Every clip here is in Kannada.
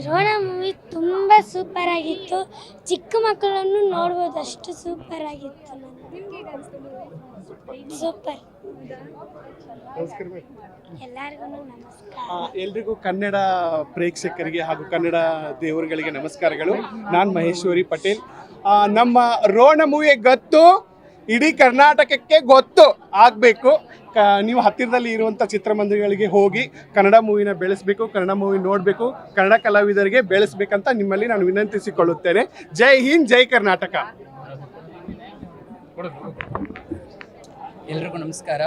ದ್ರೋಣ ಮೂವಿ ತುಂಬ ಸೂಪರ್ ಆಗಿತ್ತು. ಚಿಕ್ಕ ಮಕ್ಕಳನ್ನು ನೋಡ್ಬೋದು, ಅಷ್ಟು ಸೂಪರ್ ಆಗಿತ್ತು ಸೂಪರ್ ಎಲ್ಲರಿಗೂ ಎಲ್ರಿಗೂ ಕನ್ನಡ ಪ್ರೇಕ್ಷಕರಿಗೆ ಹಾಗೂ ಕನ್ನಡ ದೇವರುಗಳಿಗೆ ನಮಸ್ಕಾರಗಳು. ನಾನು ಮಹೇಶ್ವರಿ ಪಟೇಲ್. ನಮ್ಮ ರೋಣ ಮೂವಿ ಗೊತ್ತು. ಇಡೀ ಕರ್ನಾಟಕಕ್ಕೆ ಗೊತ್ತು ಆಗಬೇಕು. ಕ, ನೀವು ಹತ್ತಿರದಲ್ಲಿ ಇರುವಂಥ ಚಿತ್ರಮಂದಿರಗಳಿಗೆ ಹೋಗಿ ಕನ್ನಡ ಮೂವಿನ ಬೆಳೆಸಬೇಕು, ಕನ್ನಡ ಮೂವಿ ನೋಡಬೇಕು, ಕನ್ನಡ ಕಲಾವಿದರಿಗೆ ಬೆಳೆಸಬೇಕಂತ ನಿಮ್ಮಲ್ಲಿ ನಾನು ವಿನಂತಿಸಿಕೊಳ್ಳುತ್ತೇನೆ. ಜೈ ಹಿಂದ್, ಜೈ ಕರ್ನಾಟಕ. ಎಲ್ರಿಗೂ ನಮಸ್ಕಾರ.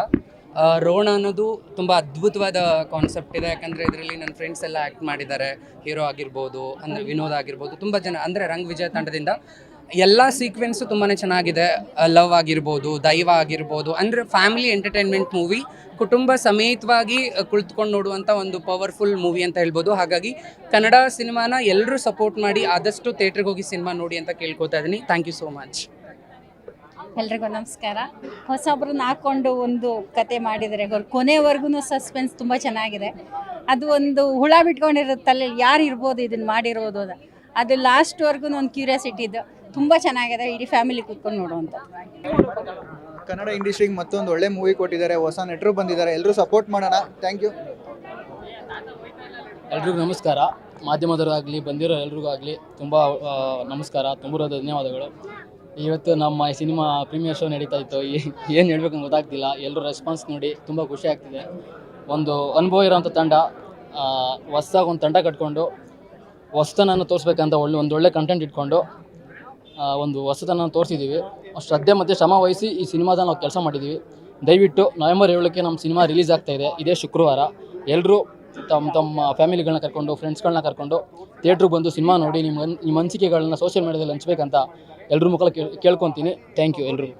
ರೋಣ ಅನ್ನೋದು ತುಂಬ ಅದ್ಭುತವಾದ ಕಾನ್ಸೆಪ್ಟ್ ಇದೆ. ಯಾಕಂದರೆ ಇದರಲ್ಲಿ ನನ್ನ ಫ್ರೆಂಡ್ಸ್ ಎಲ್ಲ ಆ್ಯಕ್ಟ್ ಮಾಡಿದ್ದಾರೆ. ಹೀರೋ ಆಗಿರ್ಬೋದು, ಅಂದರೆ ವಿನೋದ್ ಆಗಿರ್ಬೋದು, ತುಂಬ ಜನ, ಅಂದರೆ ರಂಗ್ ವಿಜಯ ತಂಡದಿಂದ ಎಲ್ಲ ಸೀಕ್ವೆನ್ಸು ತುಂಬಾ ಚೆನ್ನಾಗಿದೆ. ಲವ್ ಆಗಿರ್ಬೋದು, ದೈವ ಆಗಿರ್ಬೋದು, ಅಂದರೆ ಫ್ಯಾಮಿಲಿ ಎಂಟರ್ಟೈನ್ಮೆಂಟ್ ಮೂವಿ ಕುಟುಂಬ ಸಮೇತವಾಗಿ ಕುಳಿತುಕೊಂಡು ನೋಡುವಂಥ ಒಂದು ಪವರ್ಫುಲ್ ಮೂವಿ ಅಂತ ಹೇಳ್ಬೋದು. ಹಾಗಾಗಿ ಕನ್ನಡ ಸಿನಿಮಾನ ಎಲ್ಲರೂ ಸಪೋರ್ಟ್ ಮಾಡಿ ಆದಷ್ಟು ಥಿಯೇಟ್ರಿಗೆ ಹೋಗಿ ಸಿನಿಮಾ ನೋಡಿ ಅಂತ ಕೇಳ್ಕೊತಾ ಇದ್ದೀನಿ ಥ್ಯಾಂಕ್ ಯು ಸೋ ಮಚ್ ಎಲ್ರಿಗೂ ನಮಸ್ಕಾರ. ಹೊಸೊಬ್ರನ್ನ ಹಾಕೊಂಡು ಒಂದು ಕತೆ ಮಾಡಿದರೆ ಕೊನೆವರೆಗೂ ಸಸ್ಪೆನ್ಸ್ ತುಂಬ ಚೆನ್ನಾಗಿದೆ. ಅದು ಒಂದು ಹುಳ ಬಿಟ್ಕೊಂಡಿರುತ್ತಲ್ಲಿ, ಯಾರು ಇರ್ಬೋದು ಇದನ್ನು ಮಾಡಿರೋದು. ಅದು. ಲಾಸ್ಟ್ವರೆಗೂ ಒಂದು ಕ್ಯೂರಿಯಾಸಿಟಿ ಇದೆ. ತುಂಬ ಚೆನ್ನಾಗಿದೆ ಇಡೀ ಫ್ಯಾಮಿಲಿ ಕೂತ್ಕೊಂಡು ನೋಡುವಂಥ ಕನ್ನಡ ಇಂಡಸ್ಟ್ರಿಗೆ ಮತ್ತೊಂದು ಒಳ್ಳೆ ಮೂವಿ ಕೊಟ್ಟಿದ್ದಾರೆ ಹೊಸ ನಟರು ಬಂದಿದ್ದಾರೆ ಎಲ್ಲರೂ ಸಪೋರ್ಟ್ ಮಾಡೋಣ. ಥ್ಯಾಂಕ್ ಯು ಎಲ್ರಿಗೂ ನಮಸ್ಕಾರ. ಮಾಧ್ಯಮದವರಾಗಲಿ ಬಂದಿರೋ ಎಲ್ರಿಗೂ ಆಗಲಿ ತುಂಬ ನಮಸ್ಕಾರ ತುಂಬ ಧನ್ಯವಾದಗಳು. ಇವತ್ತು ನಮ್ಮ ಈ ಸಿನಿಮಾ ಪ್ರೀಮಿಯರ್ ಶೋ ನಡೀತಾ ಇತ್ತು. ಏನು ಹೇಳ್ಬೇಕಂತ ಗೊತ್ತಾಗ್ತಿಲ್ಲ. ಎಲ್ಲರೂ ರೆಸ್ಪಾನ್ಸ್ ನೋಡಿ ತುಂಬ ಖುಷಿ ಆಗ್ತಿದೆ. ಒಂದು ಅನುಭವ ಇರೋಂಥ ತಂಡ ಹೊಸ್ದಾಗಿ ಒಂದು ತಂಡ ಕಟ್ಕೊಂಡು ಹೊಸ್ತನನ್ನು ತೋರಿಸ್ಬೇಕಂತ ಒಳ್ಳೆ ಒಂದು ಒಳ್ಳೆ ಕಂಟೆಂಟ್ ಇಟ್ಕೊಂಡು ಒಂದು ಹೊಸತನ ತೋರಿಸಿದ್ದೀವಿ ಶ್ರದ್ಧೆ ಮತ್ತು ಶ್ರಮ ವಹಿಸಿ ಈ ಸಿನಿಮಾದ ನಾವು ಕೆಲಸ ಮಾಡಿದ್ದೀವಿ ದಯವಿಟ್ಟು ನವೆಂಬರ್ ಏಳಕ್ಕೆ ನಮ್ಮ ಸಿನಿಮಾ ರಿಲೀಸ್ ಇದೆ. ಇದೇ ಶುಕ್ರವಾರ. ಎಲ್ಲರೂ ತಮ್ಮ ತಮ್ಮ ಫ್ಯಾಮಿಲಿಗಳನ್ನ ಕರ್ಕೊಂಡು ಫ್ರೆಂಡ್ಸ್ಗಳನ್ನ ಕರ್ಕೊಂಡು ಥಿಯೇಟ್ರಿಗೆ ಬಂದು ಸಿನಿಮಾ ನೋಡಿ ನಿಮ್ಮ ನಿಮ್ಮ ಅನಿಸಿಕೆಗಳನ್ನ ಸೋಷಿಯಲ್ ಮೀಡಿಯಾದಲ್ಲಿ ಹಂಚ್ಬೇಕಂತ ಎಲ್ಲರೂ ಮುಖ ಕೇಳ್ಕೊತೀನಿ. ಥ್ಯಾಂಕ್ ಯು ಎಲ್ರಿಗೂ.